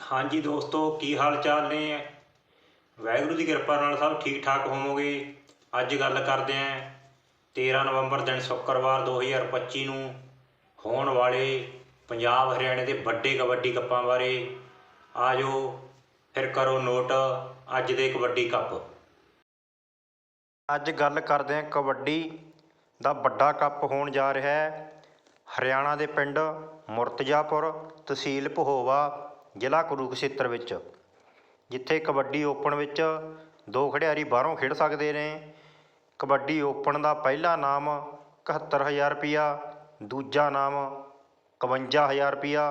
ਹਾਂਜੀ ਦੋਸਤੋ, ਕੀ ਹਾਲ ਚਾਲ ਨੇ? ਵਾਹਿਗੁਰੂ ਦੀ ਕਿਰਪਾ ਨਾਲ ਸਭ ਠੀਕ ਠਾਕ ਹੋਵੋਗੇ। ਅੱਜ ਗੱਲ ਕਰਦੇ ਆਂ 13 ਨਵੰਬਰ ਦਿਨ ਸ਼ੁੱਕਰਵਾਰ 2025 ਨੂੰ ਹੋਣ ਵਾਲੇ ਪੰਜਾਬ ਹਰਿਆਣੇ ਦੇ ਵੱਡੇ ਕਬੱਡੀ ਕੱਪਾਂ ਬਾਰੇ। ਆਜੋ, ਫਿਰ ਕਰੋ ਨੋਟ, ਅੱਜ ਦੇ ਕਬੱਡੀ ਕੱਪ। ਅੱਜ ਗੱਲ ਕਰਦੇ ਹਾਂ ਕਬੱਡੀ ਦਾ ਵੱਡਾ ਕੱਪ ਹੋਣ ਜਾ ਰਿਹਾ ਹੈ। ਹਰਿਆਣਾ ਦੇ ਪਿੰਡ ਮੁਰਤਜ਼ਾਪੁਰ, ਤਹਿਸੀਲ ਪਹੋਵਾ ਜ਼ਿਲ੍ਹਾ ਕੁਰੂਕਸ਼ੇਤਰ ਵਿੱਚ, ਜਿੱਥੇ ਕਬੱਡੀ ਓਪਨ ਵਿੱਚ ਦੋ ਖਿਡਾਰੀ ਬਾਹਰੋਂ ਖੇਡ ਸਕਦੇ ਨੇ। ਕਬੱਡੀ ਓਪਨ ਦਾ ਪਹਿਲਾ ਨਾਮ 71000 ਰੁਪਿਆ ਦੂਜਾ ਨਾਮ 51000 ਰੁਪਿਆ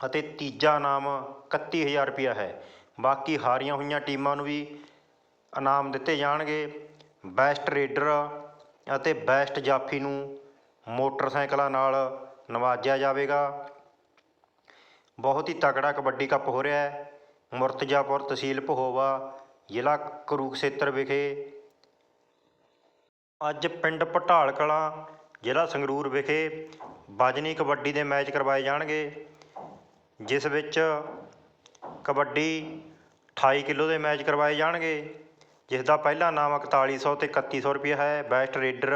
ਅਤੇ ਤੀਜਾ ਨਾਮ 31000 ਰੁਪਿਆ ਹੈ। ਬਾਕੀ ਹਾਰੀਆਂ ਹੋਈਆਂ ਟੀਮਾਂ ਨੂੰ ਵੀ ਇਨਾਮ ਦਿੱਤੇ ਜਾਣਗੇ। ਬੈਸਟ ਰੇਡਰ ਅਤੇ ਬੈਸਟ ਜਾਫੀ ਨੂੰ ਮੋਟਰਸਾਈਕਲਾਂ ਨਾਲ ਨਵਾਜਿਆ ਜਾਵੇਗਾ। ਬਹੁਤ ਹੀ ਤਕੜਾ ਕਬੱਡੀ ਕੱਪ ਹੋ ਰਿਹਾ ਹੈ। ਮੁਰਤਜ਼ਾਪੁਰ ਤਹਿਸੀਲ ਪਹੋਵਾ ਜ਼ਿਲ੍ਹਾ ਕਰੂਕਸ਼ੇਤਰ ਵਿਖੇ ਅੱਜ ਪਿੰਡ ਪਟਾਲ ਕਲਾਂ ਜ਼ਿਲ੍ਹਾ ਸੰਗਰੂਰ ਵਿਖੇ ਬਾਜਨੀ ਕਬੱਡੀ ਦੇ ਮੈਚ ਕਰਵਾਏ ਜਾਣਗੇ, ਜਿਸ ਵਿੱਚ ਕਬੱਡੀ 28 ਕਿਲੋ ਦੇ ਮੈਚ ਕਰਵਾਏ ਜਾਣਗੇ ਜਿਸ ਦਾ ਪਹਿਲਾ ਨਾਮ 4100 ਤੇ 3100 ਰੁਪਏ ਹੈ। ਬੈਸਟ ਰੇਡਰ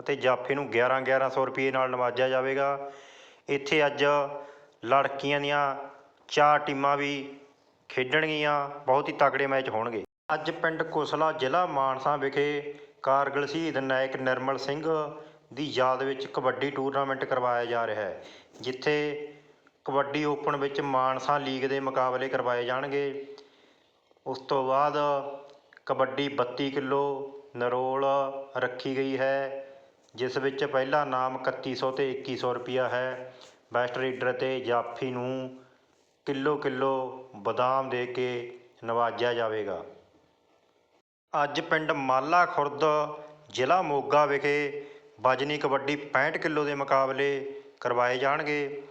ਅਤੇ ਜਾਫੇ ਨੂੰ 11 1100 ਰੁਪਏ ਨਾਲ ਨਵਾਜਿਆ ਜਾਵੇਗਾ। ਇੱਥੇ ਅੱਜ ਲੜਕੀਆਂ ਦੀਆਂ ਚਾਰ ਟੀਮਾਂ ਵੀ ਖੇਡਣਗੀਆਂ, ਬਹੁਤ ਹੀ ਤਕੜੇ ਮੈਚ ਹੋਣਗੇ। ਅੱਜ ਪਿੰਡ ਕੁਸਲਾ ਜ਼ਿਲ੍ਹਾ ਮਾਨਸਾ ਵਿਖੇ ਕਾਰਗਿਲ ਸ਼ਹੀਦ ਨਾਇਕ ਨਿਰਮਲ ਸਿੰਘ ਦੀ ਯਾਦ ਵਿੱਚ ਕਬੱਡੀ ਟੂਰਨਾਮੈਂਟ ਕਰਵਾਇਆ ਜਾ ਰਿਹਾ ਹੈ, ਜਿੱਥੇ ਕਬੱਡੀ ਓਪਨ ਵਿੱਚ ਮਾਨਸਾ ਲੀਗ ਦੇ ਮੁਕਾਬਲੇ ਕਰਵਾਏ ਜਾਣਗੇ। ਉਸ ਤੋਂ ਬਾਅਦ ਕਬੱਡੀ 32 ਕਿਲੋ ਨਰੋਲ ਰੱਖੀ ਗਈ ਹੈ, ਜਿਸ ਵਿੱਚ ਪਹਿਲਾ ਨਾਮ 3100 ਤੇ 2100 ਰੁਪਿਆ ਹੈ। ਬੈਸਟ ਰੀਡਰ ਅਤੇ ਜਾਫੀ ਨੂੰ ਕਿਲੋ ਕਿਲੋ ਬਦਾਮ ਦੇ ਕੇ ਨਵਾਜਿਆ ਜਾਵੇਗਾ। ਅੱਜ ਪਿੰਡ ਮਾਲਾ ਖੁਰਦ ਜ਼ਿਲ੍ਹਾ ਮੋਗਾ ਵਿਖੇ ਬਜਨੀ ਕਬੱਡੀ 65 ਕਿਲੋ ਦੇ ਮੁਕਾਬਲੇ ਕਰਵਾਏ ਜਾਣਗੇ,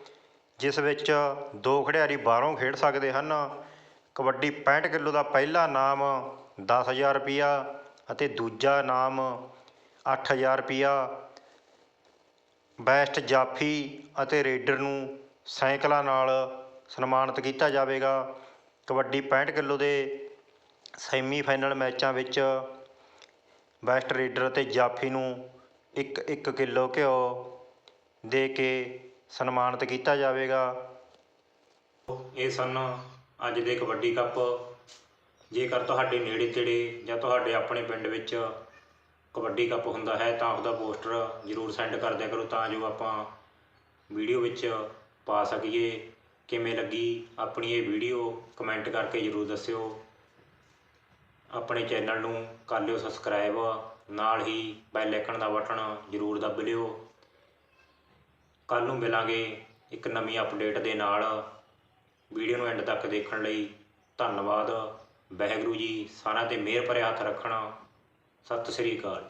ਜਿਸ ਵਿੱਚ ਦੋ ਖਿਡਾਰੀ ਬਾਹਰੋਂ ਖੇਡ ਸਕਦੇ ਹਨ। ਕਬੱਡੀ 65 ਕਿਲੋ ਦਾ ਪਹਿਲਾ ਨਾਮ 10000 ਰੁਪਿਆ ਅਤੇ ਦੂਜਾ ਨਾਮ 8000 ਰੁਪਿਆ ਬੈਸਟ ਜਾਫੀ ਅਤੇ ਰੇਡਰ ਨੂੰ ਸਾਈਕਲਾਂ ਨਾਲ ਸਨਮਾਨਿਤ ਕੀਤਾ ਜਾਵੇਗਾ। ਕਬੱਡੀ 65 ਕਿਲੋ ਦੇ ਸੈਮੀ ਫਾਈਨਲ ਮੈਚਾਂ ਵਿੱਚ ਬੈਸਟ ਰੇਡਰ ਅਤੇ ਜਾਫੀ ਨੂੰ ਇੱਕ ਇੱਕ ਕਿਲੋ ਘਿਓ ਦੇ ਕੇ ਸਨਮਾਨਿਤ ਕੀਤਾ ਜਾਵੇਗਾ। ਇਹ ਸਨ ਅੱਜ ਦੇ ਕਬੱਡੀ ਕੱਪ। ਜੇਕਰ ਤੁਹਾਡੇ ਨੇੜੇ ਤੇੜੇ ਜਾਂ ਤੁਹਾਡੇ ਆਪਣੇ ਪਿੰਡ ਵਿੱਚ ਕਬੱਡੀ ਕੱਪ ਹੁੰਦਾ ਹੈ, ਤਾਂ ਉਹਦਾ ਪੋਸਟਰ ਜ਼ਰੂਰ ਸੈਂਡ ਕਰ ਦਿਆ ਕਰੋ ਤਾਂ ਜੋ ਆਪਾਂ ਵੀਡੀਓ ਵਿੱਚ ਪਾ ਸਕੀਏ। ਕਿਵੇਂ ਲੱਗੀ ਆਪਣੀ ਇਹ ਵੀਡੀਓ, ਕਮੈਂਟ ਕਰਕੇ ਜ਼ਰੂਰ ਦੱਸਿਓ। ਆਪਣੇ ਚੈਨਲ ਨੂੰ ਕਰ ਲਿਓ ਸਬਸਕ੍ਰਾਈਬ, ਨਾਲ ਹੀ ਬੈਲ ਆਈਕਨ ਦਾ ਬਟਨ ਜ਼ਰੂਰ ਦੱਬ ਲਿਓ। ਕੱਲ ਨੂੰ ਮਿਲਾਂਗੇ ਇੱਕ ਨਵੀਂ ਅਪਡੇਟ ਦੇ ਨਾਲ। ਵੀਡੀਓ ਨੂੰ ਐਂਡ ਤੱਕ ਦੇਖਣ ਲਈ ਧੰਨਵਾਦ। ਵਾਹਿਗੁਰੂ ਜੀ, ਸਾਰਿਆਂ ਤੇ ਮਿਹਰ ਭਰਿਆ ਹੱਥ ਰੱਖਣਾ। Sattu Sri Akal